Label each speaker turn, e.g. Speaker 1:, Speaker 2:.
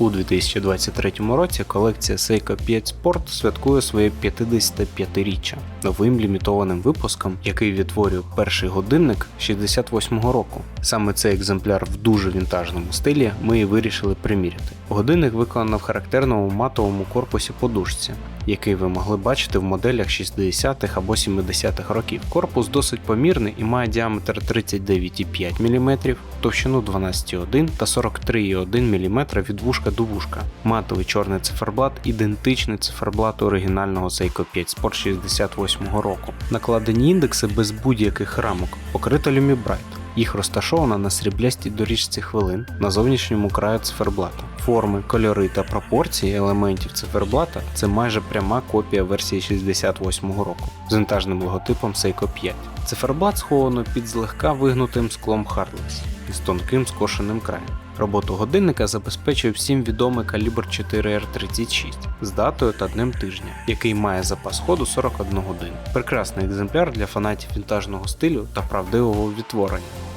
Speaker 1: У 2023 році колекція Seiko 5 Sport святкує своє 55-річчя новим лімітованим випуском, який відтворює перший годинник 68-го року. Саме цей екземпляр в дуже вінтажному стилі ми і вирішили приміряти. Годинник виконано в характерному матовому корпусі подушці, який ви могли бачити в моделях 60-х або 70-х років. Корпус досить помірний і має діаметр 39,5 мм, товщину 12,1 та 43,1 мм від вушка до вушка. Матовий чорний циферблат ідентичний циферблату оригінального Seiko 5 Sport 68 року. Накладені індекси без будь-яких рамок, покрита Lumibright. Їх розташовано на сріблястій доріжці хвилин на зовнішньому краю циферблата. Форми, кольори та пропорції елементів циферблата це майже пряма копія версії 68-го року з вінтажним логотипом Seiko 5. Циферблат сховано під злегка вигнутим склом Harlex із тонким скошеним краєм. Роботу годинника забезпечує всім відомий калібр 4R36 з датою та днем тижня, який має запас ходу 41 годину. Прекрасний екземпляр для фанатів вінтажного стилю та правдивого відтворення.